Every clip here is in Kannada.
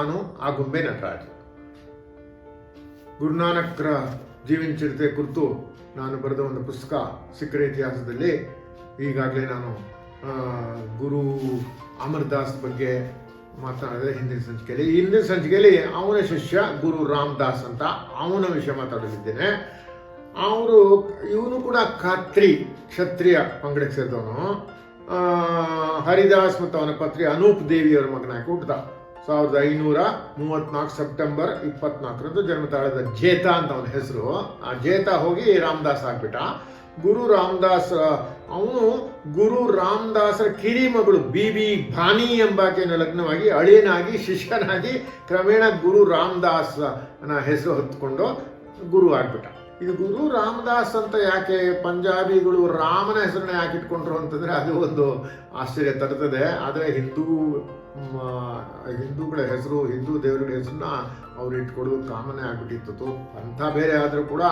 ನಾನು ಆಗುಂಬೆ ಗುರುನಾನಕ್ ಗುರುನಾನಕ್ರ ಜೀವನ ಚರಿತ್ರೆ ಕುರಿತು ನಾನು ಬರೆದ ಒಂದು ಪುಸ್ತಕ ಸಿಕ್ಕರ ಇತಿಹಾಸದಲ್ಲಿ ಈಗಾಗಲೇ ನಾನು ಗುರು ಅಮರ್ದಾಸ್ ಬಗ್ಗೆ ಮಾತನಾಡಿದೆ ಹಿಂದಿನ ಸಂಚಿಕೆಯಲ್ಲಿ. ಹಿಂದಿನ ಸಂಚಿಕೆಯಲ್ಲಿ ಅವನ ಶಿಷ್ಯ ಗುರು ರಾಮದಾಸ್ ಅಂತ ಅವನ ವಿಷಯ ಮಾತಾಡಲಿದ್ದೇನೆ. ಅವರು, ಇವನು ಕೂಡ ಖಾತ್ರಿ, ಕ್ಷತ್ರಿಯ ಪಂಗಡಕ್ಕೆ ಸೇರಿದವನು. ಹರಿದಾಸ್ ಮತ್ತು ಅವನ ಪತ್ರಿ ಅನೂಪ್ ದೇವಿಯವರ ಮಗನಾಗಿ ಹುಟ್ಟಿದ. ಸಾವಿರದ ಐನೂರ ಮೂವತ್ನಾಲ್ಕು ಸೆಪ್ಟೆಂಬರ್ ಇಪ್ಪತ್ನಾಲ್ಕರಂದು ಜನ್ಮ ತಾಳದ ಜೇತ ಅಂತ ಅವನ ಹೆಸರು. ಆ ಜೇತ ಹೋಗಿ ರಾಮದಾಸ್ ಆಗ್ಬಿಟ್ಟ. ಗುರು ರಾಮದಾಸ್ ಅವನು ಗುರು ರಾಮದಾಸರ ಕಿರಿ ಮಗಳು ಬಿ ಬಿ ಭಾನಿ ಎಂಬಾಕೆಯನ್ನು ಲಗ್ನವಾಗಿ ಅಳಿಯನಾಗಿ, ಶಿಷ್ಯನಾಗಿ ಕ್ರಮೇಣ ಗುರು ರಾಮದಾಸ್ ಅನ್ನ ಹೆಸರು ಹೊತ್ಕೊಂಡು ಗುರು ಆಗ್ಬಿಟ್ಟ. ಇದು ಗುರು ರಾಮದಾಸ್ ಅಂತ ಯಾಕೆ ಪಂಜಾಬಿಗಳು ರಾಮನ ಹೆಸರನ್ನ ಯಾಕೆ ಇಟ್ಕೊಂಡ್ರು ಅಂತಂದ್ರೆ ಅದು ಒಂದು ಆಶ್ಚರ್ಯ ತರ್ತದೆ. ಆದರೆ ಹಿಂದೂ ಹಿಂದೂಗಳ ಹೆಸರು, ಹಿಂದೂ ದೇವರುಗಳ ಹೆಸರನ್ನ ಅವ್ರು ಇಟ್ಕೊಡೋದು ಕಾಮನೇ ಆಗಿಬಿಟ್ಟಿತ್ತು. ಅಂಥ ಬೇರೆ ಆದರೂ ಕೂಡ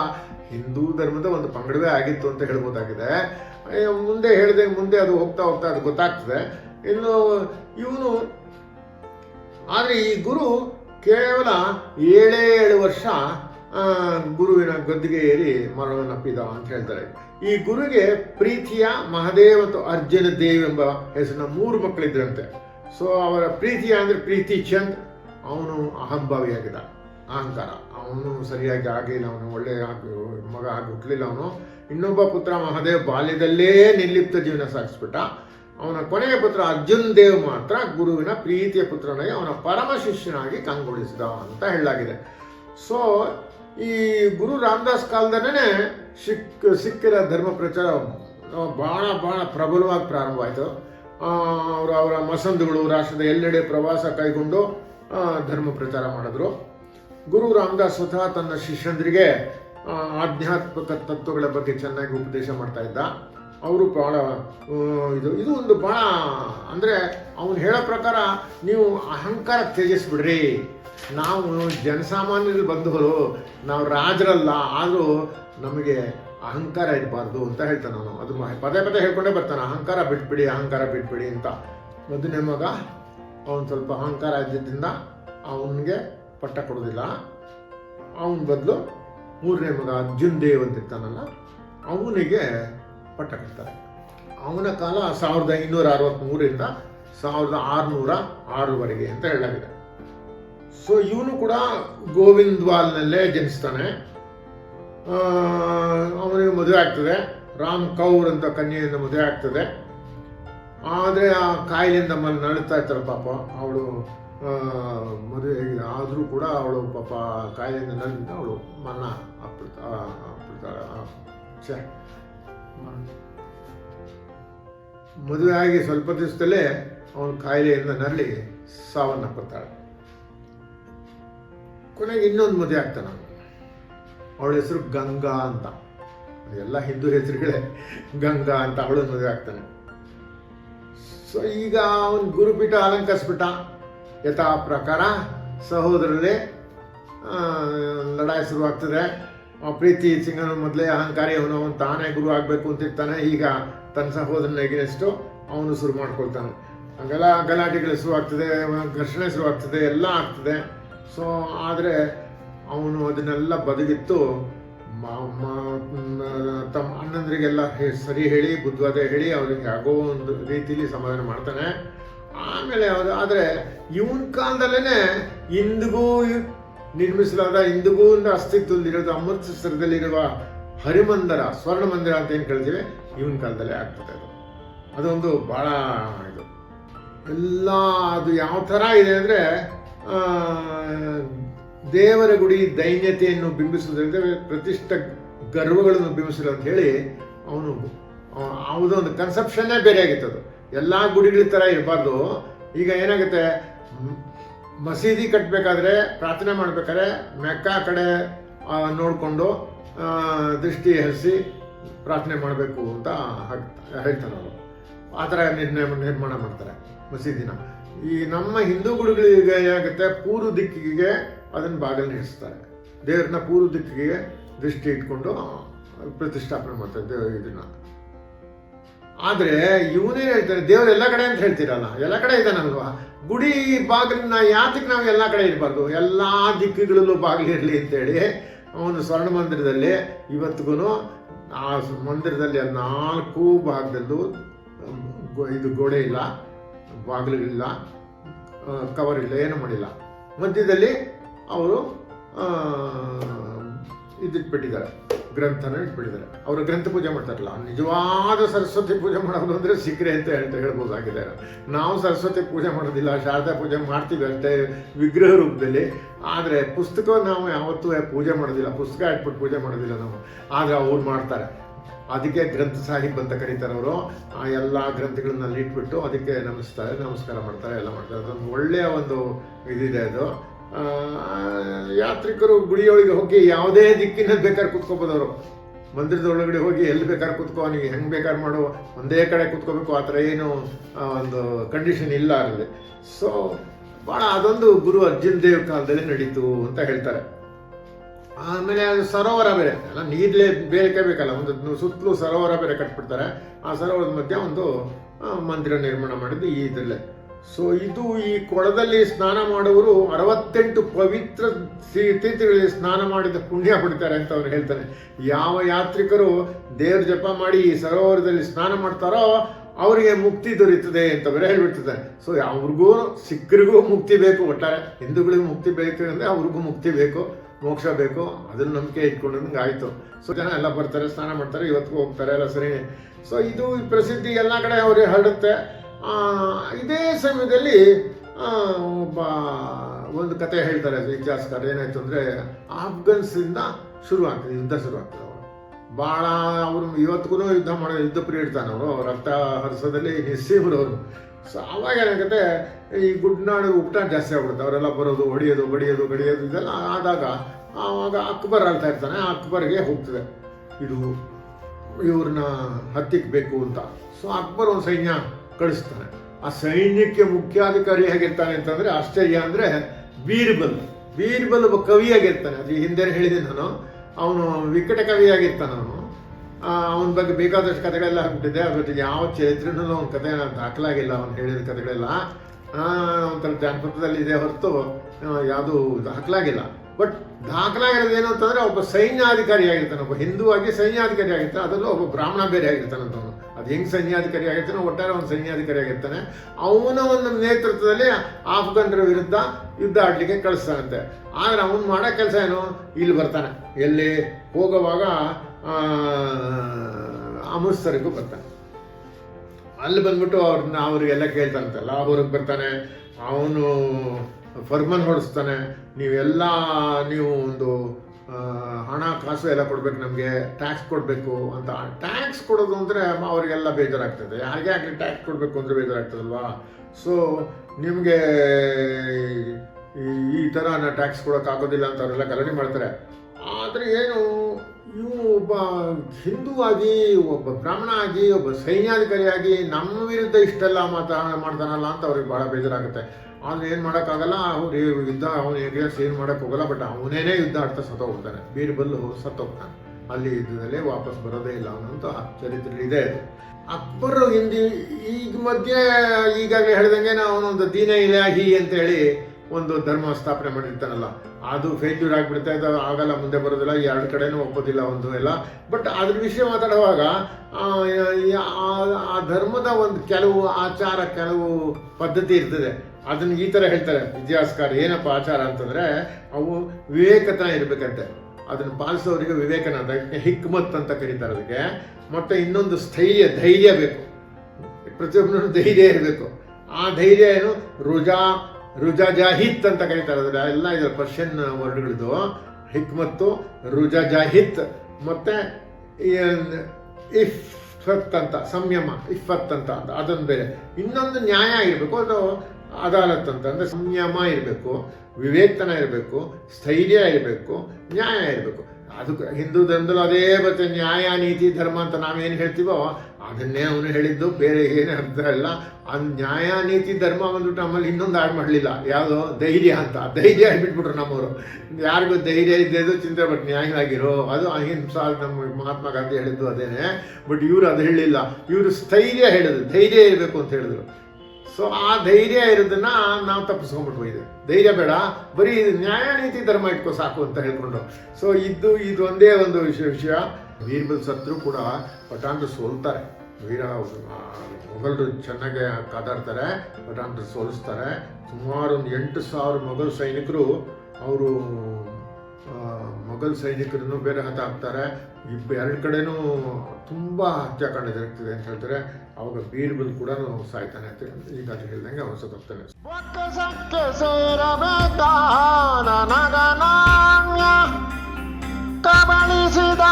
ಹಿಂದೂ ಧರ್ಮದ ಒಂದು ಪಂಗಡವೇ ಆಗಿತ್ತು ಅಂತ ಹೇಳ್ಬೋದಾಗಿದೆ. ಮುಂದೆ ಹೇಳಿದೆ, ಮುಂದೆ ಅದು ಹೋಗ್ತಾ ಹೋಗ್ತಾ ಅದು ಗೊತ್ತಾಗ್ತದೆ. ಇನ್ನು ಇವನು, ಆದರೆ ಈ ಗುರು ಕೇವಲ ಏಳೇ ಏಳು ವರ್ಷ ಗುರುವಿನ ಗದ್ದಿಗೆ ಏರಿ ಮರಣವನ್ನಪ್ಪಿದ ಅಂತ ಹೇಳ್ತಾರೆ. ಈ ಗುರುಗೆ ಪ್ರೀತಿಯ ಮಹದೇವ್ ಮತ್ತು ಅರ್ಜುನ ದೇವ್ ಎಂಬ ಹೆಸರಿನ ಮೂರು ಮಕ್ಕಳಿದ್ರಂತೆ. ಸೊ ಅವರ ಪ್ರೀತಿಯ ಅಂದರೆ ಪ್ರೀತಿ ಚಂದ್, ಅವನು ಅಹಂಭಾವಿಯಾಗಿದ್ದ ಅಹಂಕಾರ. ಅವನು ಸರಿಯಾಗಿ ಆಗಲಿಲ್ಲ ಅವನು ಒಳ್ಳೆ ಮಗ ಆಗಿ ಹುಟ್ಟಲಿಲ್ಲ ಅವನು. ಇನ್ನೊಬ್ಬ ಪುತ್ರ ಮಹಾದೇವ್ ಬಾಲ್ಯದಲ್ಲೇ ನಿರ್ಲಿಪ್ತ ಜೀವನ ಸಾಗಿಸ್ಬಿಟ್ಟ. ಅವನ ಕೊನೆಯ ಪುತ್ರ ಅರ್ಜುನ್ ದೇವ್ ಮಾತ್ರ ಗುರುವಿನ ಪ್ರೀತಿಯ ಪುತ್ರನಾಗಿ ಅವನ ಪರಮ ಶಿಷ್ಯನಾಗಿ ಕಂಗೊಳಿಸಿದ ಅಂತ ಹೇಳಲಾಗಿದೆ. ಸೊ ಈ ಗುರು ರಾಮದಾಸ್ ಕಾಲದಲ್ಲೇ ಸಿಕ್ ಸಿಕ್ಕಿರ ಧರ್ಮ ಪ್ರಚಾರ ಭಾಳ ಬಹಳ ಪ್ರಬಲವಾಗಿ ಪ್ರಾರಂಭವಾಯಿತು. ಅವರು ಅವರ ಮಸಂದುಗಳು, ರಾಷ್ಟ್ರದ ಎಲ್ಲೆಡೆ ಪ್ರವಾಸ ಕೈಗೊಂಡು ಧರ್ಮ ಪ್ರಚಾರ ಮಾಡಿದ್ರು. ಗುರು ರಾಮದಾಸ್ ಸ್ವತಃ ತನ್ನ ಶಿಷ್ಯಂದ್ರಿಗೆ ಆಧ್ಯಾತ್ಮಿಕ ತತ್ವಗಳ ಬಗ್ಗೆ ಚೆನ್ನಾಗಿ ಉಪದೇಶ ಮಾಡ್ತಾ ಇದ್ದ. ಅವರು ಬಹಳ ಇದು ಇದು ಒಂದು ಬಹಳ, ಅಂದರೆ ಅವನು ಹೇಳೋ ಪ್ರಕಾರ ನೀವು ಅಹಂಕಾರ ತ್ಯಜಿಸ್ಬಿಡ್ರಿ. ನಾವು ಜನಸಾಮಾನ್ಯರು ಬಂದವರು ನಾವು ರಾಜರಲ್ಲ, ಆದರೂ ನಮಗೆ ಅಹಂಕಾರ ಇರಬಾರ್ದು ಅಂತ ಹೇಳ್ತಾನೆ ನಾನು. ಅದು ಪದೇ ಪದೇ ಹೇಳ್ಕೊಂಡೇ ಬರ್ತಾನೆ, ಅಹಂಕಾರ ಬಿಟ್ಬಿಡಿ ಅಹಂಕಾರ ಬಿಟ್ಬಿಡಿ ಅಂತ. ಮೊದಲನೇ ಮಗ, ಅವನು ಸ್ವಲ್ಪ ಅಹಂಕಾರ ಇದ್ದಿದ್ದರಿಂದ ಅವನಿಗೆ ಪಟ್ಟ ಕೊಡೋದಿಲ್ಲ ಅವನ ಬದಲು ಮೂರನೇ ಮಗ ಅರ್ಜುನ್ ದೇವ್ ಅಂತ ಇರ್ತಾನಲ್ಲ, ಅವನಿಗೆ ಪಟ್ಟ ಕೊಡ್ತಾರೆ. ಅವನ ಕಾಲ ಸಾವಿರದ ಐನೂರ ಅರವತ್ತ್ಮೂರರಿಂದ ಸಾವಿರದ ಆರುನೂರ ಆರುವರೆಗೆ ಅಂತ ಹೇಳಲಾಗಿದೆ. ಸೊ ಇವನು ಕೂಡ ಗೋವಿಂದ್ವಾಲ್ನಲ್ಲೇ ಜನಿಸ್ತಾನೆ. ಅವನಿಗೆ ಮದುವೆ ಆಗ್ತದೆ. ರಾಮ್ ಕೌರ್ ಅಂತ ಕನ್ಯೆಯಿಂದ ಮದುವೆ ಆಗ್ತದೆ. ಆದರೆ ಆ ಕಾಯಿಲೆಯಿಂದ ಮ ನಡೀತಾ ಇರ್ತಾರೆ ಪಾಪ. ಅವಳು ಮದುವೆ ಆದರೂ ಕೂಡ ಅವಳು ಪಾಪ ಕಾಯಿಲೆಯಿಂದ ನಲಿಂದ ಅವಳು ಮನ್ನ ಆಗ್ಬಿಡ್ತಾ ಆಗ್ಬಿಡ್ತಾಳೆ. ಛೆ. ಮದುವೆ ಆಗಿ ಸ್ವಲ್ಪ ದಿವಸದಲ್ಲೇ ಅವನ ಕಾಯಿಲೆಯಿಂದ ನರಳಿ ಸಾವನ್ನಪ್ಪುತ್ತಾಳೆ. ಕೊನೆಗೆ ಇನ್ನೊಂದು ಮದುವೆ ಆಗ್ತಾನೆ. ಅವಳ ಹೆಸರು ಗಂಗಾ ಅಂತ. ಎಲ್ಲ ಹಿಂದೂ ಹೆಸರುಗಳೇ. ಗಂಗಾ ಅಂತ ಅವಳು ಮದುವೆ ಆಗ್ತಾನೆ. ಸೊ ಈಗ ಅವನು ಗುರುಪೀಠ ಅಲಂಕರಿಸ್ಬಿಟ್ಟ. ಯಥಾ ಪ್ರಕಾರ ಸಹೋದರರಲ್ಲಿ ಆ, ಲಡಾಯಿ ಶುರುವಾಗ್ತದೆ. ಪ್ರೀತಿ ಸಿಂಗನ ಮೊದಲೇ ಅಹಂಕಾರಿ ಅವನು ಅವನು ತಾನೇ ಗುರು ಆಗಬೇಕು ಅಂತಿರ್ತಾನೆ ಈಗ ತನ್ನ ಸಹೋದರನ ಎಗಿನಷ್ಟು ಅವನು ಶುರು ಮಾಡ್ಕೊಳ್ತಾನೆ. ಗಲ ಗಲಾಟೆಗಳು ಶುರುವಾಗ್ತದೆ ಘರ್ಷಣೆ ಶುರುವಾಗ್ತದೆ ಎಲ್ಲ ಆಗ್ತದೆ. ಸೊ ಆದರೆ ಅವನು ಅದನ್ನೆಲ್ಲ ಬದಿಗಿತ್ತು ತಮ್ಮ ಅಣ್ಣಂದ್ರಿಗೆಲ್ಲ ಸರಿ ಹೇಳಿ, ಬುದ್ಧವಾದ ಹೇಳಿ ಅವ್ರಿಗೆ ಆಗೋ ಒಂದು ರೀತಿಲಿ ಸಮಾಧಾನ ಮಾಡ್ತಾನೆ. ಆಮೇಲೆ ಅವರು, ಆದರೆ ಇವನ ಕಾಲದಲ್ಲೇ ಇಂದಿಗೂ ನಿರ್ಮಿಸಲಾದ, ಇಂದಿಗೂ ಒಂದು ಅಸ್ತಿತ್ವದಲ್ಲಿರೋದು ಅಮೃತಸರದಲ್ಲಿರುವ ಹರಿಮಂದಿರ, ಸ್ವರ್ಣ ಮಂದಿರ ಅಂತ ಏನು ಕೇಳ್ತೀವಿ? ಇವನ ಕಾಲದಲ್ಲೇ ಆಗ್ತದೆ ಅದು. ಅದೊಂದು ಭಾಳ ಇದು. ಎಲ್ಲ, ಅದು ಯಾವ ಥರ ಇದೆ ಅಂದರೆ ದೇವರ ಗುಡಿ ದೈನ್ಯತೆಯನ್ನು ಬಿಂಬಿಸುವುದರಿಂದ ಪ್ರತಿಷ್ಠ ಗರ್ವಗಳನ್ನು ಬಿಂಬಿಸಲು ಅಂತ ಹೇಳಿ ಅವನು ಅವದೊಂದು ಕನ್ಸೆಪ್ಷನ್ನೇ ಬೇರೆ ಆಗಿತ್ತು ಅದು. ಎಲ್ಲ ಗುಡಿಗಳ ಥರ ಇರಬಾರ್ದು. ಈಗ ಏನಾಗುತ್ತೆ? ಮಸೀದಿ ಕಟ್ಟಬೇಕಾದ್ರೆ ಪ್ರಾರ್ಥನೆ ಮಾಡಬೇಕಾದ್ರೆ ಮೆಕ್ಕ ಕಡೆ ನೋಡಿಕೊಂಡು ದೃಷ್ಟಿ ಹರಿಸಿ ಪ್ರಾರ್ಥನೆ ಮಾಡಬೇಕು ಅಂತ ಹೇಳ್ತಾರೆ ಅವರು. ಆ ಥರ ನಿರ್ಣಯ ನಿರ್ಮಾಣ ಮಾಡ್ತಾರೆ ಮಸೀದಿನ. ಈ ನಮ್ಮ ಹಿಂದೂ ಈಗ ಏನಾಗುತ್ತೆ? ಪೂರ್ವ ದಿಕ್ಕಿಗೆ ಅದನ್ನು ಬಾಗಿಲು ಹಿಡಿಸ್ತಾರೆ ದೇವ್ರನ್ನ ಪೂರ್ವ ದಿಕ್ಕಿಗೆ ದೃಷ್ಟಿ ಇಟ್ಕೊಂಡು ಪ್ರತಿಷ್ಠಾಪನೆ ಮಾಡ್ತಾರೆ ದೇವ್ರ ಇದನ್ನ. ಆದ್ರೆ ಇವನೇ ಹೇಳ್ತಾರೆ, ದೇವ್ರು ಎಲ್ಲ ಕಡೆ ಅಂತ ಹೇಳ್ತೀರಲ್ಲ, ಎಲ್ಲ ಕಡೆ ಇದ್ದಾನಲ್ವಾ? ಗುಡಿ ಬಾಗಿಲನ್ನ ಯಾತಕ್ಕೆ ನಾವು ಎಲ್ಲ ಕಡೆ ಇರಬಾರ್ದು? ಎಲ್ಲ ದಿಕ್ಕುಗಳಲ್ಲೂ ಬಾಗಿಲು ಇರಲಿ ಅಂತೇಳಿ ಅವನು ಸ್ವರ್ಣ ಮಂದಿರದಲ್ಲಿ ಇವತ್ತಿಗೂ ಆ ಮಂದಿರದಲ್ಲಿ ನಾಲ್ಕು ಭಾಗದಲ್ಲೂ ಇದು ಗೋಡೆ ಇಲ್ಲ. ಬಾಗಿಲುಗಳಿಲ್ಲ ಕವರ್ ಇಲ್ಲ, ಏನು ಮಾಡಿಲ್ಲ. ಮಧ್ಯದಲ್ಲಿ ಅವರು ಇದಿಟ್ಬಿಟ್ಟಿದ್ದಾರೆ ಗ್ರಂಥನ ಇಟ್ಬಿಟ್ಟಿದ್ದಾರೆ. ಅವರು ಗ್ರಂಥ ಪೂಜೆ ಮಾಡ್ತಾರಲ್ಲ, ನಿಜವಾದ ಸರಸ್ವತಿ ಪೂಜೆ ಮಾಡೋದು ಅಂದರೆ ಸಿಕ್ಕರೆ ಅಂತ ಹೇಳ್ತಾ ಹೇಳ್ಬೋದಾಗಿದೆ. ನಾವು ಸರಸ್ವತಿ ಪೂಜೆ ಮಾಡೋದಿಲ್ಲ, ಶಾರದಾ ಪೂಜೆ ಮಾಡ್ತೀವಿ ಅಷ್ಟೇ ವಿಗ್ರಹ ರೂಪದಲ್ಲಿ. ಆದರೆ ಪುಸ್ತಕ ನಾವು ಯಾವತ್ತೂ ಪೂಜೆ ಮಾಡೋದಿಲ್ಲ, ಪುಸ್ತಕ ಇಟ್ಬಿಟ್ಟು ಪೂಜೆ ಮಾಡೋದಿಲ್ಲ ನಾವು. ಆದರೆ ಅವ್ರು ಮಾಡ್ತಾರೆ. ಅದಕ್ಕೆ ಗ್ರಂಥ ಸಾಹಿಬ್ ಅಂತ ಕರೀತಾರೆ ಅವರು. ಆ ಎಲ್ಲ ಗ್ರಂಥಗಳನ್ನ ಅಲ್ಲಿ ಇಟ್ಬಿಟ್ಟು ಅದಕ್ಕೆ ನಮಿಸ್ತಾರೆ, ನಮಸ್ಕಾರ ಮಾಡ್ತಾರೆ, ಎಲ್ಲ ಮಾಡ್ತಾರೆ. ಅದೊಂದು ಒಳ್ಳೆಯ ಒಂದು ಇದಿದೆ ಅದು. ಯಾತ್ರಿಕರು ಗುಡಿಯೊಳಗೆ ಹೋಗಿ ಯಾವುದೇ ದಿಕ್ಕಿನಲ್ಲಿ ಬೇಕಾದ್ರೆ ಕುತ್ಕೋಬೋದು ಅವರು. ಮಂದಿರದ ಒಳಗಡೆ ಹೋಗಿ ಎಲ್ಲಿ ಬೇಕಾದ್ರೆ ಕುತ್ಕೋ ಅವನಿಗೆ ಹೆಂಗೆ ಬೇಕಾದ್ರೆ ಮಾಡು, ಒಂದೇ ಕಡೆ ಕುತ್ಕೋಬೇಕು, ಆ ಥರ ಏನು ಒಂದು ಕಂಡೀಷನ್ ಇಲ್ಲ ಅಲ್ಲಿ. ಸೊ ಭಾಳ ಅದೊಂದು ಗುರು ಅರ್ಜುನ್ ದೇವ್ ಕಾಲದಲ್ಲಿ ನಡೀತು ಅಂತ ಹೇಳ್ತಾರೆ. ಆಮೇಲೆ ಅದು ಸರೋವರ ಬೇರೆ ಅಲ್ಲ ನೀರ್ಲೇ ಬೇಕೇ ಬೇಕಲ್ಲ ಒಂದು ಸುತ್ತಲೂ ಸರೋವರ ಬೇರೆ ಕಟ್ಬಿಡ್ತಾರೆ. ಆ ಸರೋವರದ ಮಧ್ಯೆ ಒಂದು ಮಂದಿರ ನಿರ್ಮಾಣ ಮಾಡಿದ್ದು ಈ ಇದರಲ್ಲೇ. ಸೊ ಇದು ಈ ಕೊಳದಲ್ಲಿ ಸ್ನಾನ ಮಾಡುವರು ಅರವತ್ತೆಂಟು ಪವಿತ್ರ ತೀರ್ಥಗಳಲ್ಲಿ ಸ್ನಾನ ಮಾಡಿದ ಪುಣ್ಯ ಪಡಿತಾರೆ ಅಂತ ಅವ್ರು ಹೇಳ್ತಾರೆ. ಯಾವ ಯಾತ್ರಿಕರು ದೇವ್ರ ಜಪ ಮಾಡಿ ಈ ಸರೋವರದಲ್ಲಿ ಸ್ನಾನ ಮಾಡ್ತಾರೋ ಅವರಿಗೆ ಮುಕ್ತಿ ದೊರೆಯುತ್ತದೆ ಅಂತ ಬೇರೆ ಹೇಳ್ಬಿಡ್ತಿದ್ದಾರೆ. ಸೊ ಅವ್ರಿಗೂ ಸಿಕ್ಕರಿಗೂ ಮುಕ್ತಿ ಬೇಕು ಒಟ್ಟಾರೆ. ಹಿಂದೂಗಳಿಗೂ ಮುಕ್ತಿ ಬೇಕು ಅಂದರೆ ಅವ್ರಿಗೂ ಮುಕ್ತಿ ಬೇಕು. ಮೋಕ್ಷ ಬೇಕು, ಅದನ್ನ ನಂಬಿಕೆ ಇಟ್ಕೊಂಡಂಗೆ ಆಯಿತು. ಸೊ ಜನ ಎಲ್ಲ ಬರ್ತಾರೆ, ಸ್ನಾನ ಮಾಡ್ತಾರೆ, ಇವತ್ತಿಗೂ ಹೋಗ್ತಾರೆ, ಎಲ್ಲ ಸರಿ. ಸೊ ಇದು ಪ್ರಸಿದ್ಧಿ ಎಲ್ಲ ಕಡೆ ಅವ್ರಿಗೆ ಹರಡುತ್ತೆ. ಇದೇ ಸಮಯದಲ್ಲಿ ಒಬ್ಬ ಒಂದು ಕತೆ ಹೇಳ್ತಾರೆ, ಇತಿಹಾಸಕಾರ, ಏನಾಯ್ತು ಅಂದರೆ ಆಫ್ಘನ್ಸಿಂದ ಶುರು ಆಗ್ತದೆ, ಯುದ್ಧ ಶುರು ಆಗ್ತದೆ ಅವರು. ಭಾಳ ಅವರು ಇವತ್ತಿಗೂ ಯುದ್ಧ ಮಾಡೋ, ಯುದ್ಧ ಪೀರಿಯಡ್ ಅವರು. ರಕ್ತ ಹರಿಸೋದಲ್ಲಿ ನಿಸ್ಸೀಮರವರು ಸೊ ಅವಾಗ ಏನಾಗುತ್ತೆ, ಈ ಗುಡ್ನಾಡು ಉಪ್ಟ ಜಾಸ್ತಿ ಆಗ್ಬಿಡುತ್ತೆ. ಅವರೆಲ್ಲ ಬರೋದು, ಹೊಡಿಯೋದು, ಬಡಿಯೋದು ಗಡಿಯೋದು ಇದೆಲ್ಲ ಆದಾಗ ಆವಾಗ ಅಕ್ಬರ್ ಆಳ್ತಾ ಇರ್ತಾನೆ, ಆ ಅಕ್ಬರ್ಗೆ ಹೋಗ್ತದೆ. ಇದು ಇವ್ರನ್ನ ಹತ್ತಿಕ್ಬೇಕು ಅಂತ. ಸೊ ಅಕ್ಬರ್ ಒಂದು ಸೈನ್ಯ ಕಳಿಸ್ತಾನೆ. ಆ ಸೈನ್ಯಕ್ಕೆ ಮುಖ್ಯಾಧಿಕಾರಿ ಹೇಗಿರ್ತಾನೆ ಅಂತಂದ್ರೆ ಆಶ್ಚರ್ಯ ಅಂದ್ರೆ ಬೀರ್ಬಲ್. ಬೀರ್ಬಲ್ ಒಬ್ಬ ಕವಿಯಾಗಿರ್ತಾನೆ ಅದು ಹಿಂದೆ ಹೇಳಿದೆ ನಾನು. ಅವನು ವಿಕಟ ಕವಿಯಾಗಿರ್ತಾನೆ ಅವನು. ಅವನ ಬಗ್ಗೆ ಬೇಕಾದಷ್ಟು ಕಥೆಗಳೆಲ್ಲ ಹಾಕ್ಬಿಟ್ಟಿದೆ ಅದ್ರ ಯಾವ ಚರಿತ್ರೆನೂ ಅವನ ಕಥೆ ದಾಖಲಾಗಿಲ್ಲ ಅವನು ಹೇಳಿದ ಕಥೆಗಳೆಲ್ಲ. ಒಂಥರ ಜಾನಪದದಲ್ಲಿ ಇದೆ ಹೊರತು ಯಾವುದು ದಾಖಲಾಗಿಲ್ಲ. ಬಟ್ ದಾಖಲಾಗಿರೋದು ಏನು ಅಂತಂದ್ರೆ ಒಬ್ಬ ಸೈನ್ಯಾಧಿಕಾರಿ ಆಗಿರ್ತಾನೆ. ಒಬ್ಬ ಹಿಂದೂ ಆಗಿ ಸೈನ್ಯಾಧಿಕಾರಿ ಆಗಿರ್ತಾನೆ. ಅದರಲ್ಲೂ ಒಬ್ಬ ಬ್ರಾಹ್ಮಣ ಬೇರೆ ಆಗಿರ್ತಾನೆ ಅಂತ ಅವನು. ಅದು ಹೆಂಗ್ ಸೈನ್ಯಾಧಿಕಾರಿ ಆಗಿರ್ತಾನೆ? ಒಟ್ಟಾರೆ ಒಂದು ಸೈನ್ಯಾಧಿಕಾರಿ ಆಗಿರ್ತಾನೆ. ಅವನ ಒಂದು ನೇತೃತ್ವದಲ್ಲಿ ಆಫ್ಘನ್ರ ವಿರುದ್ಧ ಯುದ್ಧ ಆಡ್ಲಿಕ್ಕೆ ಕಳಿಸ್ತಾನಂತೆ. ಆದ್ರೆ ಅವನು ಮಾಡೋ ಕೆಲಸ ಏನು? ಇಲ್ಲಿ ಬರ್ತಾನೆ. ಎಲ್ಲಿ? ಹೋಗುವಾಗ ಅಮೃತ್ಸರಿಗೂ ಬರ್ತಾನೆ. ಅಲ್ಲಿ ಬಂದ್ಬಿಟ್ಟು ಅವ್ರನ್ನ ಅವ್ರಿಗೆಲ್ಲ ಕೇಳ್ತಾನಂತೆ ಲಾಹೋರಿಗೆ ಬರ್ತಾನೆ, ಅವನು ಫರ್ಮನ್ ಹೊಡಿಸ್ತಾನೆ, ನೀವೆಲ್ಲ ನೀವು ಒಂದು ಹಣ ಕಾಸು ಎಲ್ಲ ಕೊಡ್ಬೇಕು, ನಮಗೆ ಟ್ಯಾಕ್ಸ್ ಕೊಡಬೇಕು ಅಂತ. ಟ್ಯಾಕ್ಸ್ ಕೊಡೋದು ಅಂದರೆ ಅವರಿಗೆಲ್ಲ ಬೇಜಾರಾಗ್ತದೆ. ಯಾರಿಗೆ ಆಗಲಿ ಟ್ಯಾಕ್ಸ್ ಕೊಡಬೇಕು ಅಂದರೆ ಬೇಜಾರಾಗ್ತದಲ್ವಾ? ಸೊ ನಿಮಗೆ ಈ ಥರ ಟ್ಯಾಕ್ಸ್ ಕೊಡೋಕ್ಕಾಗೋದಿಲ್ಲ ಅಂತ ಅವರೆಲ್ಲ ಗಲಾಟೆ ಮಾಡ್ತಾರೆ. ಆದರೆ ಏನು ಇವು ಒಬ್ಬ ಹಿಂದೂ ಆಗಿ, ಒಬ್ಬ ಬ್ರಾಹ್ಮಣ ಆಗಿ, ಒಬ್ಬ ಸೈನ್ಯಾಧಿಕಾರಿಯಾಗಿ ನಮ್ಮ ವಿರುದ್ಧ ಇಷ್ಟೆಲ್ಲ ಮಾತಾ ಮಾಡ್ತಾನಲ್ಲ ಅಂತ ಅವ್ರಿಗೆ ಭಾಳ ಬೇಜಾರಾಗುತ್ತೆ. ಆದ್ರೆ ಏನು ಮಾಡೋಕ್ಕಾಗಲ್ಲ ಅವ್ರು ಯುದ್ಧ, ಅವನು ಎಗೇನ್ಸ್ಟ್ ಏನು ಮಾಡೋಕೆ ಹೋಗಲ್ಲ ಬಟ್ ಅವನೇನೇ ಯುದ್ಧ ಆಡ್ತಾ ಸತ್ತೋಗ್ತಾನೆ ಬೀರ್ಬಲ್ಲು ಸತ್ತೋಗ್ತಾನೆ ಅಲ್ಲಿ ಯುದ್ಧದಲ್ಲೇ ವಾಪಸ್ ಬರೋದೇ ಇಲ್ಲ ಅನ್ನೋಂಥ ಚರಿತ್ರೆ ಇದೆ. ಅಕ್ಬರ್ ಹಿಂದಿ, ಈಗ ಮಧ್ಯೆ ಈಗಾಗಲೇ ಹೇಳ್ದಂಗೆ ಅವನೊಂದು ದೀನ ಇಲಾಹಿ ಅಂತೇಳಿ ಒಂದು ಧರ್ಮ ಸ್ಥಾಪನೆ ಮಾಡಿರ್ತಾನಲ್ಲ ಅದು ಫೇಲ್ಯೂರ್ ಆಗಿಬಿಡ್ತಾ ಇದೆ ಆಗಲ್ಲ ಮುಂದೆ ಬರೋದಿಲ್ಲ ಎರಡು ಕಡೆನೂ ಒಪ್ಪೋದಿಲ್ಲ ಒಂದು ಎಲ್ಲ. ಬಟ್ ಅದ್ರ ವಿಷಯ ಮಾತಾಡುವಾಗ ಆ, ಧರ್ಮದ ಒಂದು ಕೆಲವು ಆಚಾರ ಕೆಲವು ಪದ್ಧತಿ ಇರ್ತದೆ. ಅದನ್ನ ಈ ಥರ ಹೇಳ್ತಾರೆ ಇತಿಹಾಸಕಾರ ಏನಪ್ಪ ಆಚಾರ ಅಂತಂದ್ರೆ ಅವು ವಿವೇಕತನ ಇರಬೇಕಂತೆ. ಅದನ್ನು ಪಾಲಿಸೋರಿಗೆ ವಿವೇಕನಾದ ಹಿಕ್ಮತ್ ಅಂತ ಕರೀತಾರೆ ಅದಕ್ಕೆ. ಮತ್ತೆ ಇನ್ನೊಂದು ಸ್ಥೈರ್ಯ ಧೈರ್ಯ ಬೇಕು. ಪ್ರತಿಯೊಬ್ಬನೂ ಧೈರ್ಯ ಇರಬೇಕು. ಆ ಧೈರ್ಯ ಏನು? ರುಜಾ ರುಜಾ ಜಾಹಿತ್ ಅಂತ ಕರೀತಾರೆ. ಅದರ ಎಲ್ಲ ಇದರ ಪರ್ಷಿಯನ್ ಹಿಕ್ ಹಿಕ್ಮತ್ತು ರುಜಾ ಜಾಹಿತ್ ಮತ್ತೆ ಇಫತ್ ಅಂತ, ಸಂಯಮ ಇಫತ್ ಅಂತ ಅಂತ, ಅದೊಂದು ಬೇರೆ. ಇನ್ನೊಂದು ನ್ಯಾಯ ಇರಬೇಕು, ಅದು ಅದಾಲತ್ ಅಂತ. ಅಂದ್ರೆ ಸಂಯಮ ಇರಬೇಕು ವಿವೇಕನ ಇರಬೇಕು, ಸ್ಥೈರ್ಯ ಇರಬೇಕು, ನ್ಯಾಯ ಇರಬೇಕು. ಅದಕ್ಕೆ ಹಿಂದೂ ಧರ್ಮದಲ್ಲೂ ಅದೇ ಬರುತ್ತೆ ನ್ಯಾಯ, ನೀತಿ, ಧರ್ಮ ಅಂತ ನಾವೇನು ಹೇಳ್ತೀವೋ ಅದನ್ನೇ ಅವನು ಹೇಳಿದ್ದು, ಬೇರೆ ಏನು ಅರ್ಥ ಇಲ್ಲ. ಆ ನ್ಯಾಯ, ನೀತಿ, ಧರ್ಮ ಬಂದ್ಬಿಟ್ಟು ನಮ್ಮಲ್ಲಿ ಇನ್ನೊಂದು ಆಡ್ ಮಾಡಲಿಲ್ಲ. ಯಾವುದೋ ಧೈರ್ಯ ಅಂತ. ಧೈರ್ಯ ಹೇಳ್ಬಿಟ್ಬಿಟ್ರು ನಮ್ಮವರು. ಯಾರಿಗೂ ಧೈರ್ಯ ಇದ್ದದ್ದು ಚಿಂತೆ ಬಟ್ ನ್ಯಾಯವಾಗಿರೋ, ಅದು ಅಹಿಂಸಾ ನಮ್ಮ ಮಹಾತ್ಮ ಗಾಂಧಿ ಹೇಳಿದ್ದು ಅದೇನೆ. ಬಟ್ ಇವರು ಅದು ಹೇಳಿಲ್ಲ. ಇವರು ಸ್ಥೈರ್ಯ ಹೇಳಿದ್ರು. ಧೈರ್ಯ ಇರಬೇಕು ಅಂತ ಹೇಳಿದ್ರು. ಸೊ ಆ ಧೈರ್ಯ ಇರೋದನ್ನ ನಾವು ತಪ್ಪಿಸ್ಕೊಂಡ್ಬಿಟ್ಟು ಹೋಗಿದೆ ಧೈರ್ಯ ಬೇಡ. ಬರೀ ನ್ಯಾಯ, ನೀತಿ, ಧರ್ಮ ಇಟ್ಕೋ ಸಾಕು ಅಂತ ಹೇಳ್ಕೊಂಡು. ಸೊ ಇದು ಇದು ಒಂದೇ ಒಂದು ವಿಷಯ ವಿಷಯ. ವೀರ್ಬಲ್ ಸತ್ರು ಕೂಡ ಪಟಾಂಡ್ರು ಸೋಲ್ತಾರೆ. ವೀರ ಮೊಘಲರು ಚೆನ್ನಾಗಿ ಕಾದಾಡ್ತಾರೆ ಪಠಾಣರು ಸೋಲಿಸ್ತಾರೆ. ಸುಮಾರು ಒಂದು ಎಂಟು ಸಾವಿರ ಮೊಘಲ್ ಸೈನಿಕರು ಅವರು ಮೊಘಲ್ ಸೈನಿಕರನ್ನು ಬೇರೆ ಹತ ಹಾಕ್ತಾರೆ. ಇಬ್ಬ, ಎರಡು ಕಡೆನೂ ತುಂಬ ಹತ್ಯಾಕಾಂಡ ಜರುಗ್ತಿದೆ ಅಂತ ಹೇಳ್ತಾರೆ. ಅವಾಗ ಬೀರ್ಬಲ್ ಕೂಡ ಸಾಯ್ತಾನೆ ಅಂತ ಈಗ ಅದು ಹೇಳ್ದಂಗೆ ಅವನು ನಗನಾಣ್ಯ ಕಬಳಿಸಿದ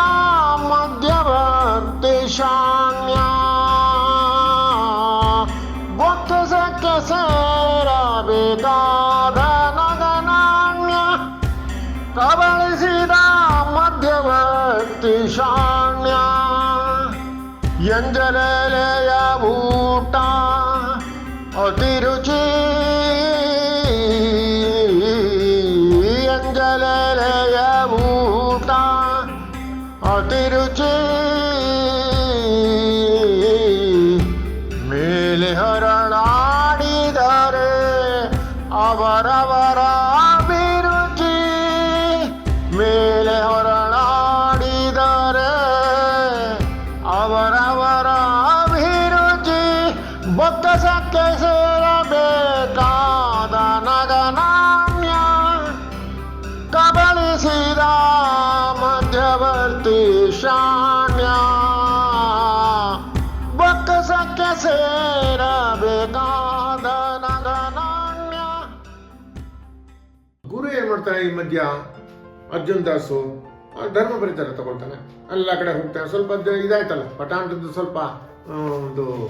ಮಧ್ಯವರ್ತಿ ಶಾನ್ಯ. ಒಕ್ಕಸಕ್ಕೆ ಸೇರಬೇಕಾದ ನಗನಾಣ್ಯ ಕಬಳಿಸಿದ ಮಧ್ಯವರ್ತಿ ಶಾನ್ಯ ಎಂಜಲೆಲೆಯ ಊಟ ಅತಿರುಚಿ ಎಂಜಲೆಲೆಯ ಊಟ ಅತಿರುಚಿ ಈ ಮಧ್ಯ ಅರ್ಜುನ್ ದಾಸು ಧರ್ಮ ಪರಿಚಯ ತಗೊಳ್ತಾನೆ. ಎಲ್ಲ ಕಡೆ ಹೋಗ್ತಾನೆ. ಸ್ವಲ್ಪ ಇದಾಯ್ತಲ್ಲ. ಪಟಾಣದ್ದು ಸ್ವಲ್ಪ ಒಂದು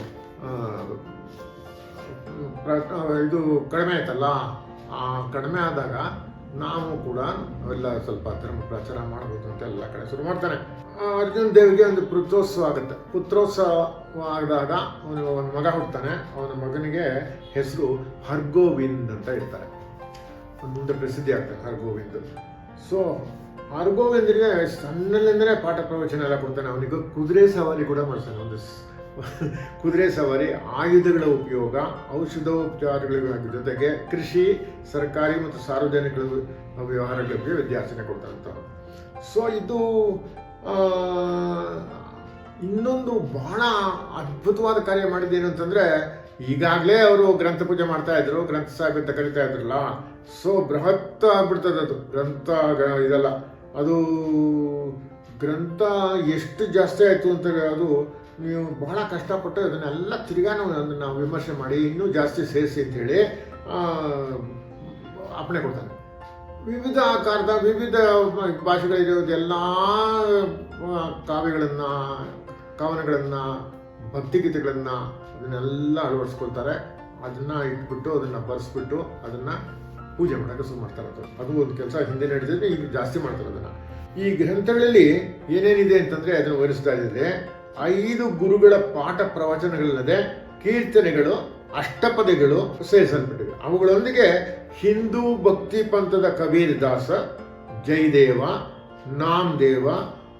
ಇದು ಕಡಿಮೆ ಆಯ್ತಲ್ಲ? ಆ, ಕಡಿಮೆ ಆದಾಗ ನಾವು ಕೂಡ ಎಲ್ಲ ಸ್ವಲ್ಪ ಧರ್ಮ ಪ್ರಚಾರ ಮಾಡ್ಬೋದು ಅಂತ ಎಲ್ಲ ಕಡೆ ಶುರು ಮಾಡ್ತಾನೆ. ಅರ್ಜುನ್ ದೇವಿಗೆ ಒಂದು ಪುತ್ರೋತ್ಸವ ಆಗುತ್ತೆ. ಪುತ್ರೋತ್ಸವ ಆದಾಗ ಅವನು ಒಂದು ಮಗ ಹುಡ್ತಾನೆ ಅವನ ಮಗನಿಗೆ ಹೆಸರು ಹರ್ಗೋವಿಂದ್ ಅಂತ ಇರ್ತಾರೆ ಮುಂದೆ ಪ್ರಸಿದ್ಧಿ ಆಗ್ತದೆ ಹರಗೋವಿಂದ. ಸೊ ಹರ್ಗೋವಿಂದ್ರಿಗೆ ಸಣ್ಣಲ್ಲಿಂದಲೇ ಪಾಠ ಪ್ರವಚನ ಎಲ್ಲ ಕೊಡ್ತಾನೆ. ಅವನಿಗೆ ಕುದುರೆ ಸವಾರಿ ಕೂಡ ಮಾಡ್ತಾನೆ. ಒಂದು ಕುದುರೆ ಸವಾರಿ, ಆಯುಧಗಳ ಉಪಯೋಗ ಔಷಧೋಪಚಾರಗಳ ಜೊತೆಗೆ ಕೃಷಿ, ಸರ್ಕಾರಿ ಮತ್ತು ಸಾರ್ವಜನಿಕ ವ್ಯವಹಾರಗಳ ಬಗ್ಗೆ ವಿದ್ಯಾರ್ಥನೆ ಕೊಡ್ತಾನಂತ ಸೊ ಇದು ಇನ್ನೊಂದು ಬಹಳ ಅದ್ಭುತವಾದ ಕಾರ್ಯ ಮಾಡಿದ್ದೇನು ಅಂತಂದ್ರೆ ಈಗಾಗಲೇ ಅವರು ಗ್ರಂಥ ಪೂಜೆ ಮಾಡ್ತಾ ಇದ್ರು ಗ್ರಂಥ ಸಾಹಿಬ್ ಅಂತ ಕರಿತಾ ಇದ್ರಲ್ಲ ಸೊ ಬೃಹತ್ ಆಗ್ಬಿಡ್ತದೆ ಅದು. ಗ್ರಂಥ ಇದೆಲ್ಲ. ಅದು ಗ್ರಂಥ ಎಷ್ಟು ಜಾಸ್ತಿ ಆಯಿತು ಅಂತ ಅದು ನೀವು ಬಹಳ ಕಷ್ಟಪಟ್ಟು ಅದನ್ನೆಲ್ಲ ತಿರ್ಗಾ ನಾವು ವಿಮರ್ಶೆ ಮಾಡಿ ಇನ್ನೂ ಜಾಸ್ತಿ ಸೇರಿಸಿ ಅಂತೇಳಿ ಆ, ಅಪ್ಪಣೆ ಕೊಡ್ತಾನೆ ವಿವಿಧ ಆಕಾರದ ವಿವಿಧ ಭಾಷೆಗಳಿರೋದು ಎಲ್ಲ ಕಾವ್ಯಗಳನ್ನು ಕವನಗಳನ್ನು ಭಕ್ತಿಗೀತೆಗಳನ್ನು ಅದನ್ನೆಲ್ಲ ಅಳವಡಿಸ್ಕೊಳ್ತಾರೆ. ಅದನ್ನ ಇಟ್ಬಿಟ್ಟು, ಅದನ್ನ ಬರೆಸ್ಬಿಟ್ಟು, ಅದನ್ನ ಪೂಜೆ ಮಾಡೋಕೆ ಶುರು ಮಾಡ್ತಾರೆ ಅದು. ಅದು ಒಂದು ಕೆಲಸ ಹಿಂದೆ ನಡೆದಿದೆ ಈಗ ಜಾಸ್ತಿ ಮಾಡ್ತಾರೆ ಅದನ್ನ. ಈ ಗ್ರಂಥಗಳಲ್ಲಿ ಏನೇನಿದೆ ಅಂತಂದ್ರೆ ಅದನ್ನು ವರಿಸ್ತಾ ಇದ್ದಾರೆ ಐದು ಗುರುಗಳ ಪಾಠ ಪ್ರವಚನಗಳಲ್ಲದೆ ಕೀರ್ತನೆಗಳು, ಅಷ್ಟಪದಿಗಳು ಸೇರಿಸಲ್ಪಟ್ಟಿವೆ ಅವುಗಳೊಂದಿಗೆ ಹಿಂದೂ ಭಕ್ತಿ ಪಂಥದ ಕಬೀರ್ ದಾಸ, ಜಯದೇವ, ನಾಮದೇವ,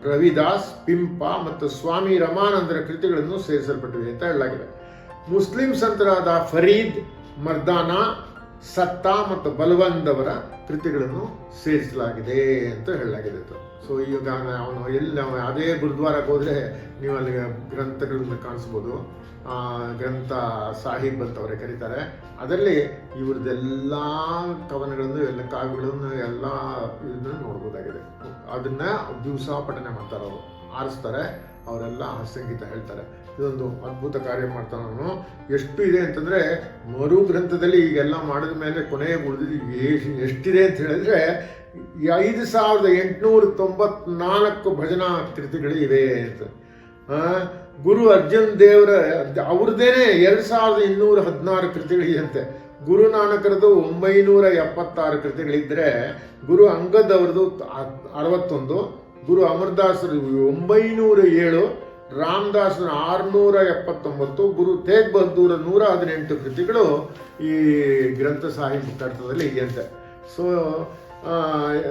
ರವಿದಾಸ್, ಪಿಂಪ ಮತ್ತು ಸ್ವಾಮಿ ರಮಾನಂದರ ಕೃತಿಗಳನ್ನು ಸೇರಿಸಲ್ಪಟ್ಟಿವೆ ಅಂತ ಹೇಳಲಾಗಿದೆ. ಮುಸ್ಲಿಂ ಸಂತರಾದ ಫರೀದ್, ಮರ್ದಾನಾ, ಸತ್ತಾ ಮತ್ತು ಬಲವಂದವರ ಕೃತಿಗಳನ್ನು ಸೇರಿಸಲಾಗಿದೆ ಅಂತ ಹೇಳಲಾಗಿದೆ ಸೊ ಈಗ ಅವನು ಎಲ್ಲಿ ಅದೇ ಗುರುದ್ವಾರಕ್ಕೆ ಹೋದರೆ ನೀವು ಅಲ್ಲಿ ಗ್ರಂಥಗಳನ್ನ ಕಾಣಿಸ್ಬೋದು. ಗ್ರಂಥ ಸಾಹಿಬ್ ಅಂತ ಅವರೇ ಕರೀತಾರೆ. ಅದರಲ್ಲಿ ಇವ್ರದ್ದೆಲ್ಲ ಕವನಗಳನ್ನು, ಎಲ್ಲ ಕಾವ್ಯಗಳನ್ನು, ಎಲ್ಲ ಇದನ್ನು ನೋಡ್ಬೋದಾಗಿದೆ. ಅದನ್ನ ದಿವಸ ಪಠನೆ ಮಾಡ್ತಾರೆ ಅವರು. ಆರಿಸ್ತಾರೆ. ಅವರೆಲ್ಲ ಸಂಗೀತ ಹೇಳ್ತಾರೆ. ಇದೊಂದು ಅದ್ಭುತ ಕಾರ್ಯ ಮಾಡ್ತಾನೆ ಅವನು. ಎಷ್ಟು ಇದೆ ಅಂತಂದ್ರೆ, ಮರು ಗ್ರಂಥದಲ್ಲಿ ಈಗೆಲ್ಲ ಮಾಡಿದ ಮೇಲೆ ಕೊನೆಗೆ ಉಳಿದಿದ್ದು ಎಷ್ಟು ಎಷ್ಟಿದೆ ಅಂತ ಹೇಳಿದ್ರೆ ಐದು ಸಾವಿರದ ಎಂಟುನೂರ ತೊಂಬತ್ನಾಲ್ಕು ಭಜನಾ ಕೃತಿಗಳು ಇವೆ ಅಂತ ಗುರು ಅರ್ಜುನ್ ದೇವರ, ಅವ್ರದ್ದೇನೆ ಎರಡು ಸಾವಿರದ ಇನ್ನೂರ ಹದಿನಾರು ಕೃತಿಗಳಿದೆಯಂತೆ ಗುರು ನಾನಕರದು ಒಂಬೈನೂರ ಎಪ್ಪತ್ತಾರು ಕೃತಿಗಳಿದ್ದರೆ ಗುರು ಅಂಗದ್ ಅವ್ರದ್ದು ಅರವತ್ತೊಂದು ಗುರು ಅಮರದಾಸರ ಒಂಬೈನೂರ ಏಳು ರಾಮದಾಸನ ಆರುನೂರ ಎಪ್ಪತ್ತೊಂಬತ್ತು, ಗುರು ತೇಗ್ ಬಹದ್ದೂರ ನೂರ ಹದಿನೆಂಟು ಕೃತಿಗಳು ಈ ಗ್ರಂಥ ಸಾಹಿತ್ಯದಲ್ಲಿ ಇದೆಯಂತೆ ಸೊ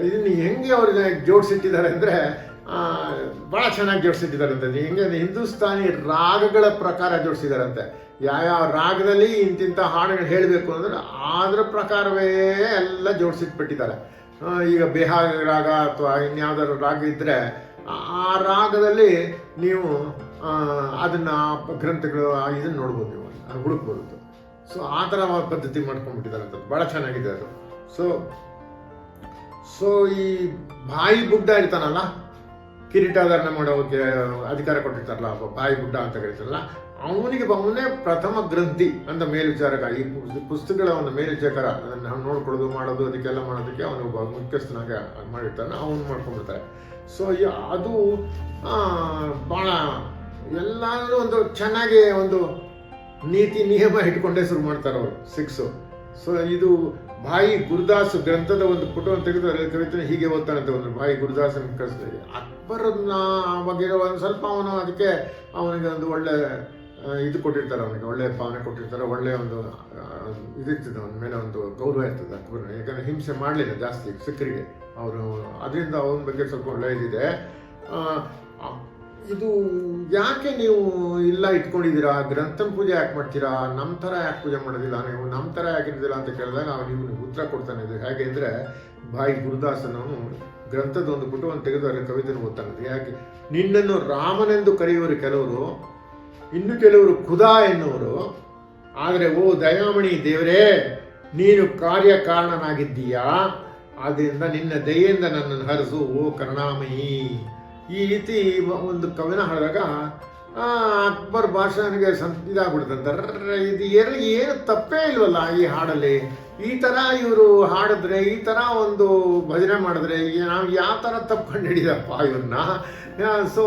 ಇದನ್ನು ಹೆಂಗೆ ಅವ್ರಿಗೆ ಜೋಡಿಸಿಟ್ಟಿದ್ದಾರೆ ಅಂದರೆ ಭಾಳ ಚೆನ್ನಾಗಿ ಜೋಡಿಸಿಟ್ಟಿದ್ದಾರಂತೆ ಹೆಂಗೆ ಅಂದ್ರೆ ಹಿಂದೂಸ್ತಾನಿ ರಾಗಗಳ ಪ್ರಕಾರ ಜೋಡಿಸಿದಾರಂತೆ ಯಾವ್ಯಾವ ರಾಗದಲ್ಲಿ ಇಂತಿಂಥ ಹಾಡುಗಳು ಹೇಳಬೇಕು ಅಂದರೆ ಅದರ ಪ್ರಕಾರವೇ ಎಲ್ಲ ಜೋಡಿಸಿಟ್ಬಿಟ್ಟಿದ್ದಾರೆ. ಈಗ ಬಿಹಾರಿ ರಾಗ ಅಥವಾ ಇನ್ಯಾವುದಾದ್ರು ರಾಗ ಇದ್ದರೆ ಆ ರಾಗದಲ್ಲಿ ನೀವು ಅದನ್ನು ಗ್ರಂಥಗಳು ಇದನ್ನ ನೋಡ್ಬೋದು ನೀವು ಹುಡುಕ್ಬೋದು ಸೊ ಆ ಥರ ಪದ್ಧತಿ ಮಾಡ್ಕೊಂಡ್ಬಿಟ್ಟಿದ್ದಾರೆ ಅಂತ. ಭಾಳ ಚೆನ್ನಾಗಿದೆ ಅದು. ಸೊ ಸೊ ಈ ಬಾಯಿ ಬುಡ್ಡ ಇರ್ತಾನಲ್ಲ ಕಿರೀಟಾಧಾರಣೆ ಮಾಡೋಕ್ಕೆ ಅಧಿಕಾರ ಕೊಟ್ಟಿರ್ತಾರಲ್ಲ ಬಾಯಿ ಬುಡ್ಡ ಅಂತ ಕರೀತಾರಲ್ಲ ಅವನಿಗೆ ಅವನೇ ಪ್ರಥಮ ಗ್ರಂಥಿ ಅಂತ ಮೇಲ್ವಿಚಾರಕ ಈ ಪುಸ್- ಪುಸ್ತಕಗಳ ಒಂದು ಮೇಲ್ವಿಚಾರಕ ಅದನ್ನು ನೋಡ್ಕೊಳ್ಳೋದು, ಮಾಡೋದು, ಅದಕ್ಕೆಲ್ಲ ಮಾಡೋದಕ್ಕೆ ಅವನು ಒಬ್ಬ ಮುಖ್ಯಸ್ಥನಾಗ ಮಾಡಿರ್ತಾನೆ, ಅವನು ಮಾಡ್ಕೊಂಡ್ಬಿಡ್ತಾರೆ. ಸೊ ಅದು ಭಾಳ ಎಲ್ಲಾದ್ರೂ ಒಂದು ಚೆನ್ನಾಗಿ ಒಂದು ನೀತಿ ನಿಯಮ ಇಟ್ಕೊಂಡೇ ಶುರು ಮಾಡ್ತಾರೆ ಅವರು, ಸಿಕ್ಸು. ಸೊ ಇದು ಭಾಯಿ ಗುರುದಾಸ್ ಗ್ರಂಥದ ಒಂದು ಪುಟವನ್ನು ತೆಗೆದು ಅದರಲ್ಲಿ ಹೀಗೆ ಅಂತ ಒಂದು ಭಾಯಿ ಗುರುದಾಸನ ಕಳಿಸ್ತಾರೆ ಅಕ್ಬರನ್ನ ಬಗ್ಗೆ ಒಂದು ಸ್ವಲ್ಪ ಅವನು ಅದಕ್ಕೆ ಅವನಿಗೆ ಒಂದು ಒಳ್ಳೆ ಇದು ಕೊಟ್ಟಿರ್ತಾರೆ ಅವನಿಗೆ, ಒಳ್ಳೆ ಭಾವನೆ ಕೊಟ್ಟಿರ್ತಾರೆ, ಒಳ್ಳೆ ಒಂದು ಇದಿರ್ತದೆ ಅವನ ಮೇಲೆ ಒಂದು ಗೌರವ ಇರ್ತದೆ, ಅಕ್ಬರ್ನ. ಯಾಕಂದರೆ ಹಿಂಸೆ ಮಾಡಲಿಲ್ಲ ಜಾಸ್ತಿ ಸಿಕ್ಕರಿಗೆ ಅವರು, ಅದರಿಂದ ಅವನ ಬಗ್ಗೆ ಸ್ವಲ್ಪ ಒಳ್ಳೆಯದಿದೆ ಇದು ಯಾಕೆ ನೀವು ಇಲ್ಲ ಇಟ್ಕೊಂಡಿದ್ದೀರಾ? ಗ್ರಂಥನ ಪೂಜೆ ಯಾಕೆ ಮಾಡ್ತೀರಾ? ನಮ್ಮ ಥರ ಯಾಕೆ ಪೂಜೆ ಮಾಡೋದಿಲ್ಲ? ನೀವು ನಮ್ಮ ಥರ ಯಾಕೆ ಇರೋದಿಲ್ಲ ಅಂತ ಕೇಳಿದಾಗ ಅವನು ಇವನು ಉತ್ತರ ಕೊಡ್ತಾನೆ. ಇದು ಹೇಗೆ ಅಂದರೆ, ಭಾಯಿ ಗುರುದಾಸನವನು ಗ್ರಂಥದ ಒಂದು ಪುಟವನ್ನು ತೆಗೆದು ಅದರ ಕವಿತೆಯನ್ನು ಓದ್ತಾನೆ. ಯಾಕೆ? ನಿನ್ನನ್ನು ರಾಮನೆಂದು ಕರೆಯುವರು ಕೆಲವರು ಇನ್ನು ಕೆಲವರು ಖುದಾ ಎನ್ನುವರು. ಆದರೆ, ಓ ದಯಾಮಣಿ ದೇವರೇ, ನೀನು ಕಾರ್ಯಕಾರಣನಾಗಿದ್ದೀಯಾ? ಆದ್ದರಿಂದ ನಿನ್ನ ದಯೆಯಿಂದ ನನ್ನನ್ನು ಹರಿಸು, ಓ ಕರುಣಾಮಯಿ. ಈ ರೀತಿ ಒಂದು ಕವನ ಹಾಡಿದಾಗ ಅಕ್ಬರ್ ಬಾಷಾನಿಗೆ ಸಂ ಇದಾಗ್ಬಿಡ್ತಂತ. ರರ್ರ್ ಇದು ಏನು ಏನು ತಪ್ಪೇ ಇಲ್ವಲ್ಲ ಈ ಹಾಡಲ್ಲಿ? ಈ ಥರ ಇವರು ಹಾಡಿದ್ರೆ, ಈ ಥರ ಒಂದು ಭಜನೆ ಮಾಡಿದ್ರೆ ನಾವು ಯಾವ ಥರ ತಪ್ಪು ಕಂಡು ಹಿಡಿದಪ್ಪ ಇವ್ರನ್ನ? ಸೊ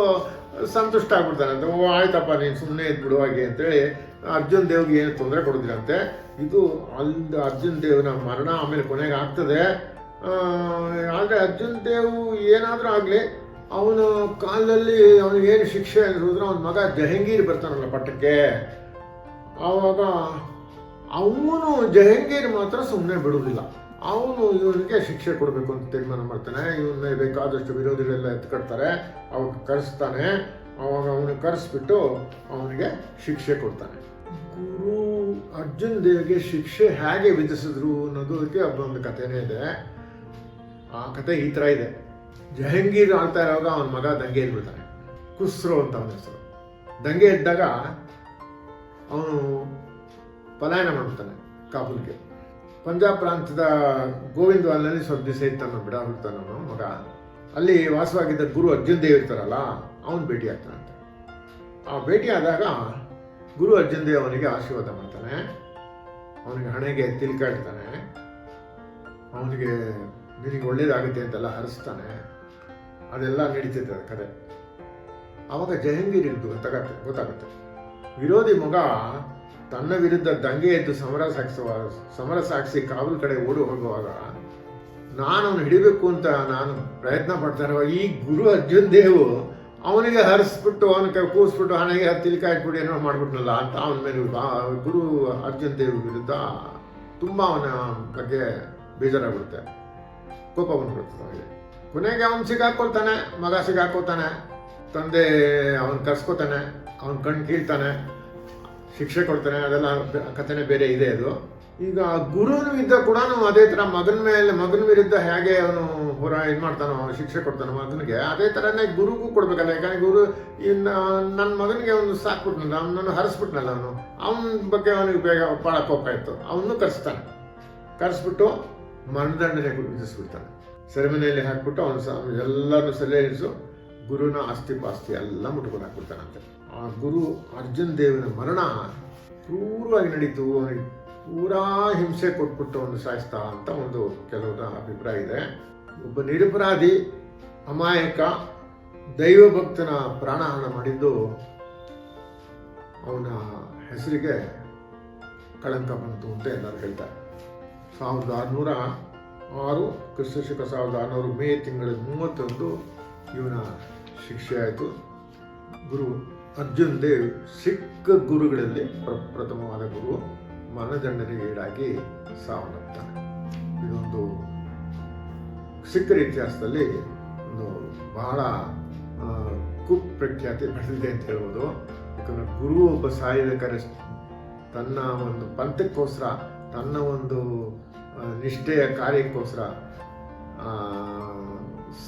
ಸಂತುಷ್ಟ ಆಗ್ಬಿಡ್ತಾನಂತೆ ಓ, ಆಯ್ತಪ್ಪ, ನೀನು ಸುಮ್ಮನೆ ಇದ್ಬಿಡು, ಹಾಗೆ ಅಂತೇಳಿ ಅರ್ಜುನ್ ದೇವ್ಗೆ ಏನು ತೊಂದರೆ ಕೊಡೋದಿರಂತೆ ಇದು ಅಲ್ಲಿ ಅರ್ಜುನ್ ದೇವ್ನ ಮರಣ ಆಮೇಲೆ ಕೊನೆಗೆ ಆಗ್ತದೆ. ಆದರೆ ಅರ್ಜುನ್ ದೇವ್ ಏನಾದರೂ ಆಗಲಿ, ಅವನ ಕಾಲದಲ್ಲಿ ಅವನಿಗೆ ಏನು ಶಿಕ್ಷೆ ಆಗಿರೋದ್ರೂ ಅವನ ಮಗ ಜಹಂಗೀರ್ ಬರ್ತಾನಲ್ಲ ಪಟ್ಟಕ್ಕೆ. ಆವಾಗ ಅವನು ಜಹಂಗೀರ್ ಮಾತ್ರ ಸುಮ್ಮನೆ ಬಿಡುವುದಿಲ್ಲ ಅವನು ಇವನಿಗೆ ಶಿಕ್ಷೆ ಕೊಡಬೇಕು ಅಂತ ತೀರ್ಮಾನ ಮಾಡ್ತಾನೆ. ಇವನ್ನ ಬೇಕಾದಷ್ಟು ವಿರೋಧಿಗಳೆಲ್ಲ ಎತ್ಕಡ್ತಾರೆ. ಅವಾಗ ಕರೆಸ್ತಾನೆ. ಅವಾಗ ಅವನು ಕರೆಸ್ಬಿಟ್ಟು ಅವನಿಗೆ ಶಿಕ್ಷೆ ಕೊಡ್ತಾನೆ. ಗುರು ಅರ್ಜುನ್ ದೇವ್ಗೆ ಶಿಕ್ಷೆ ಹೇಗೆ ವಿಧಿಸಿದ್ರು ಅನ್ನೋದಕ್ಕೆ ಒಂದು ಕಥೆನೇ ಇದೆ. ಆ ಕತೆ ಈ ಥರ ಇದೆ. ಜಹಂಗೀರ್ ಆಳ್ತಾ ಇರುವಾಗ ಅವನ ಮಗ ದಂಗೆ ಎದ್ಬಿಡ್ತಾನೆ ಕುಸ್ರೋ ಅಂತ ಅವನ ಹೆಸರು. ದಂಗೆ ಇದ್ದಾಗ ಅವನು ಪಲಾಯನ ಮಾಡ್ತಾನೆ ಕಾಬೂಲ್ಗೆ. ಪಂಜಾಬ್ ಪ್ರಾಂತ್ಯದ ಗೋವಿಂದವಾಲ್ನಲ್ಲಿ ಸ್ವಲ್ಪ ದಿವಸ ಇತ್ತಾನ ಬಿಡ ಹೋಗ್ತಾನೆ ಮಗ. ಅಲ್ಲಿ ವಾಸವಾಗಿದ್ದ ಗುರು ಅರ್ಜುನ್ ದೇವ್ ಇರ್ತಾರಲ್ಲ, ಅವನು ಭೇಟಿ ಆಗ್ತಾನಂತೆ. ಆ ಭೇಟಿ ಆದಾಗ ಗುರು ಅರ್ಜುನ್ ದೇವ್ ಅವನಿಗೆ ಆಶೀರ್ವಾದ ಮಾಡ್ತಾನೆ. ಅವನಿಗೆ ಹಣೆಗೆ ತಿಲ್ಕ ಇಡ್ತಾನೆ ಅವನಿಗೆ ನಿನಗೆ ಒಳ್ಳೇದಾಗುತ್ತೆ ಅಂತೆಲ್ಲ ಹರಿಸ್ತಾನೆ. ಅದೆಲ್ಲ ನಡೀತೈತೆ ಅದು ಕತೆ. ಆವಾಗ ಇದ್ದು ಗೊತ್ತಾಗತ್ತೆ, ಗೊತ್ತಾಗುತ್ತೆ. ವಿರೋಧಿ ಮಗ ತನ್ನ ವಿರುದ್ಧ ದಂಗೆ ಎದ್ದು ಸಮರ ಸಾಗಿಸುವ, ಸಮರ ಸಾಗಿಸಿ ಕಾವಲು ಕಡೆ ಓಡಿ ಹೋಗುವಾಗ ನಾನು ಅವನು ಹಿಡಿಬೇಕು ಅಂತ ನಾನು ಪ್ರಯತ್ನ ಪಡ್ತಾ ಇರುವಾಗ ಈ ಗುರು ಅರ್ಜುನ್ ದೇವು ಅವನಿಗೆ ಹರಿಸ್ಬಿಟ್ಟು, ಅವನ ಕೈ ಕೂರಿಸ್ಬಿಟ್ಟು ಹಣೆಗೆ ತಿಲಿಕ ಹಾಕ್ಬಿಟ್ಟು ಏನೋ ಮಾಡ್ಬಿಟ್ನಲ್ಲ ಅಂತ ಅವನ ಮೇಲೆ ಗುರು ಅರ್ಜುನ್ ದೇವ್ ವಿರುದ್ಧ ತುಂಬ ಅವನ ಬಗ್ಗೆ ಬೇಜಾರಾಗ್ಬಿಡುತ್ತೆ. ಕೋಪ ಬಂದ್ಬಿಡುತ್ತೆ ಅವನಿಗೆ. ಕೊನೆಗೆ ಅವನು ಸಿಗಾಕೊಳ್ತಾನೆ, ಮಗ ಸಿಗಾಕೋತಾನೆ ತಂದೆ ಅವನು ಕರ್ಸ್ಕೋತಾನೆ, ಅವನ ಕಣ್ಣು ಕೀಳ್ತಾನೆ. ಶಿಕ್ಷೆ ಕೊಡ್ತಾನೆ, ಅದೆಲ್ಲ ಕಥೆನೆ ಬೇರೆ ಇದೆ ಅದು. ಈಗ ಗುರುವಿನ ವಿರುದ್ಧ ಕೂಡ ಅದೇ ಥರ ಮಗನ ಮೇಲೆ, ಮಗನ ವಿರುದ್ಧ ಹೇಗೆ ಅವನು ಹೊರ, ಇದು ಮಾಡ್ತಾನೋ, ಶಿಕ್ಷೆ ಕೊಡ್ತಾನೋ ಮಗನಿಗೆ, ಅದೇ ಥರನೇ ಗುರುಗೂ ಕೊಡ್ಬೇಕಲ್ಲ. ಯಾಕಂದ್ರೆ ಗುರು ಇನ್ನು ನನ್ನ ಮಗನಿಗೆ ಅವನು ಸಾಕ್ಬಿಟ್ನಲ್ಲ, ಅವನನ್ನು ಹರಿಸ್ಬಿಟ್ನಲ್ಲ ಅವನು. ಅವನ ಬಗ್ಗೆ ಅವನಿಗೆ ಬೇಗ ಭಾಳ ಕೋಪ ಇತ್ತು. ಅವನು ಕರೆಸ್ತಾನೆ. ಕರೆಸ್ಬಿಟ್ಟು ಮರಣದಂಡನೆ ವಿಧಿಸ್ಬಿಡ್ತಾನೆ. ಸೆರೆಮನೆಯಲ್ಲಿ ಹಾಕ್ಬಿಟ್ಟು ಅವನು ಸಹ ಸಲಹೆ ಸೆಲೆ ಹಿಡಿಸು ಗುರುನ ಆಸ್ತಿ ಪಾಸ್ತಿ ಎಲ್ಲ ಮುಟ್ಕೊಂಡು ಹಾಕ್ಬಿಡ್ತಾನಂತೆ. ಆ ಗುರು ಅರ್ಜುನ್ ದೇವನ ಮರಣ ಕ್ರೂರವಾಗಿ ನಡೀತು. ಅವನಿಗೆ ಪೂರಾ ಹಿಂಸೆ ಕೊಟ್ಬಿಟ್ಟು ಅವನು ಸಾಯಿಸ್ತಾ ಅಂತ ಒಂದು ಕೆಲವರ ಅಭಿಪ್ರಾಯ ಇದೆ. ಒಬ್ಬ ನಿರಪರಾಧಿ, ಅಮಾಯಕ, ದೈವ ಭಕ್ತನ ಪ್ರಾಣಹರಣ ಮಾಡಿದ್ದು ಅವನ ಹೆಸರಿಗೆ ಕಳಂಕ ಬಂತು ಅಂತ ಎಲ್ಲರೂ ಹೇಳ್ತಾರೆ. ಸಾವಿರದ ಆರುನೂರ ಆರು, ಕ್ರಿಸ್ತಶಕ ಸಾವಿರದ ಆರುನೂರು ಮೇ ತಿಂಗಳ ಮೂವತ್ತೊಂದು ಇವನ ಶಿಕ್ಷೆ ಆಯಿತು. ಗುರು ಅರ್ಜುನ್ ದೇವ್ ಸಿಖ್ ಗುರುಗಳಲ್ಲಿ ಪ್ರಪ್ರಥಮವಾದ ಗುರು ಮರಣದಂಡನೆಗೆ ಈಡಾಗಿ ಸಾವನ್ನಪ್ತಾನೆ. ಇದೊಂದು ಸಿಖ್ಖರ ಇತಿಹಾಸದಲ್ಲಿ ಒಂದು ಬಹಳ ಕುಪ್ರಖ್ಯಾತಿ ಪಡೆದಿದೆ ಅಂತ ಹೇಳ್ಬೋದು. ಯಾಕಂದರೆ ಗುರು ಒಬ್ಬ ಕರೆ ತನ್ನ ಒಂದು ಪಂಥಕ್ಕೋಸ್ಕರ, ತನ್ನ ಒಂದು ನಿಷ್ಠೆಯ ಕಾರ್ಯಕ್ಕೋಸ್ಕರ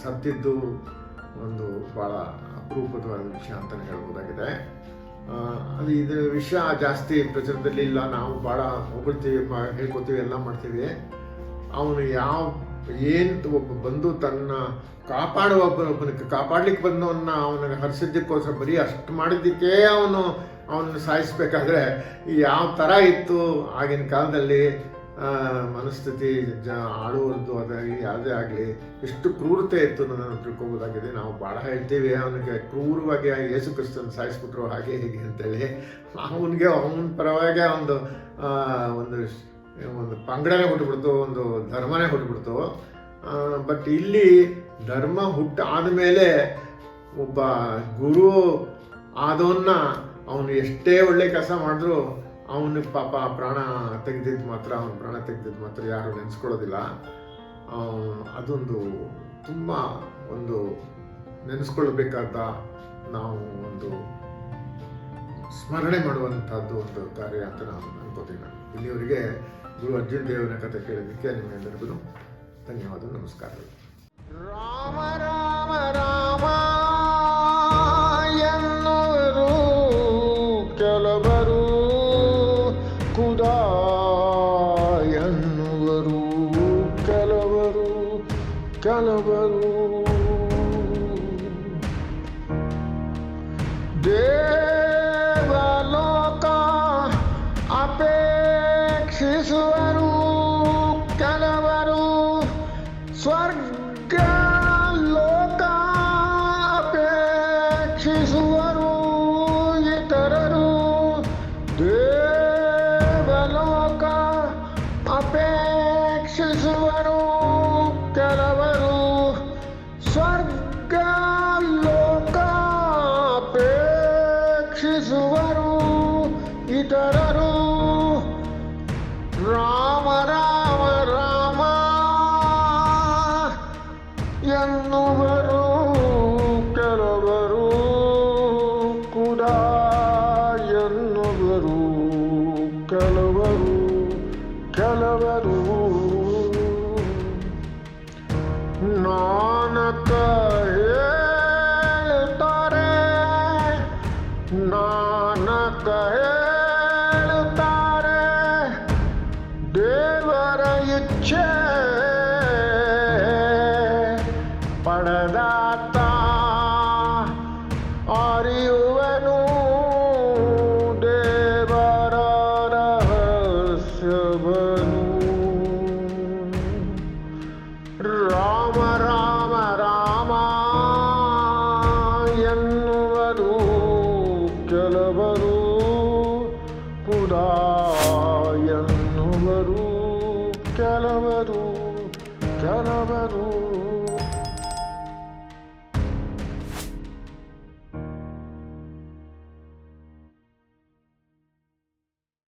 ಸತ್ತಿದ್ದು ಒಂದು ಭಾಳ ಅಪರೂಪದ ವಿಷಯ ಅಂತಲೇ ಹೇಳ್ಬೋದಾಗಿದೆ ಅದು ಇದರ ವಿಷಯ ಜಾಸ್ತಿ ಪ್ರಚಾರದಲ್ಲಿ ಇಲ್ಲ. ನಾವು ಭಾಳ ಹೊಗಳ್ತೀವಿ ಹೇಳ್ಕೊತೀವಿ, ಎಲ್ಲ ಮಾಡ್ತೀವಿ. ಅವನು ಯಾವ, ಏನು ಒಬ್ಬ ಬಂದು ತನ್ನ ಕಾಪಾಡುವ ಕಾಪಾಡ್ಲಿಕ್ಕೆ ಬಂದವನ್ನ ಅವನಿಗೆ ಹರಿಸಿದ್ದಕ್ಕೋಸ್ಕರ ಬರೀ ಅಷ್ಟು ಮಾಡಿದ್ದಕ್ಕೆ ಅವನು, ಅವನನ್ನು ಸಾಯಿಸ್ಬೇಕಾದ್ರೆ ಯಾವ ಥರ ಇತ್ತು ಆಗಿನ ಕಾಲದಲ್ಲಿ ಮನಸ್ಥಿತಿ ಜ ಆಡುವಂಥದ್ದು ಅದಾಗಲಿ ಯಾವುದೇ ಆಗಲಿ, ಎಷ್ಟು ಕ್ರೂರತೆ ಇತ್ತು ನಾನು ತಿಳ್ಕೊಬೋದಾಗಿದೆ. ನಾವು ಭಾಳ ಹೇಳ್ತೀವಿ, ಅವನಿಗೆ ಕ್ರೂರವಾಗಿ ಯೇಸು ಕ್ರಿಸ್ತನ ಸಾಯಿಸ್ಬಿಟ್ರು ಹಾಗೆ ಹೀಗೆ ಅಂತೇಳಿ. ಅವನಿಗೆ ಅವನ ಪರವಾಗಿ ಒಂದು ಒಂದು ಒಂದು ಪಂಗಡನೇ ಹುಟ್ಟುಬಿಡ್ತು ಒಂದು ಧರ್ಮನೇ ಹುಟ್ಟುಬಿಡ್ತು ಬಟ್ ಇಲ್ಲಿ ಧರ್ಮ ಹುಟ್ಟಾದ ಮೇಲೆ ಒಬ್ಬ ಗುರು ಆದವನ್ನ ಅವನು ಎಷ್ಟೇ ಒಳ್ಳೆ ಕೆಲಸ ಮಾಡಿದ್ರು ಅವನಿಗೆ ಪಾಪ ಪ್ರಾಣ ತೆಗೆದಿದ್ದು ಮಾತ್ರ, ಅವನ ಪ್ರಾಣ ತೆಗೆದಿದ್ದು ಮಾತ್ರ ಯಾರು ನೆನೆಸ್ಕೊಳ್ಳೋದಿಲ್ಲ. ಅದೊಂದು ತುಂಬ ಒಂದು ನೆನೆಸ್ಕೊಳ್ಬೇಕಾದ ನಾವು ಒಂದು ಸ್ಮರಣೆ ಮಾಡುವಂಥದ್ದು ಒಂದು ಕಾರ್ಯ ಅಂತ ನಾನು ಅನ್ಕೋತೀನಿ. ಇಲ್ಲಿಯವರಿಗೆ ಗುರು ಅರ್ಜುನ್ ದೇವನ ಕಥೆ ಕೇಳೋದಕ್ಕೆ ನಿಮ್ಮೆಲ್ಲರಿಗೂ ಧನ್ಯವಾದ, ನಮಸ್ಕಾರಗಳು. ರಾಮ ರಾಮ ರಾಮ.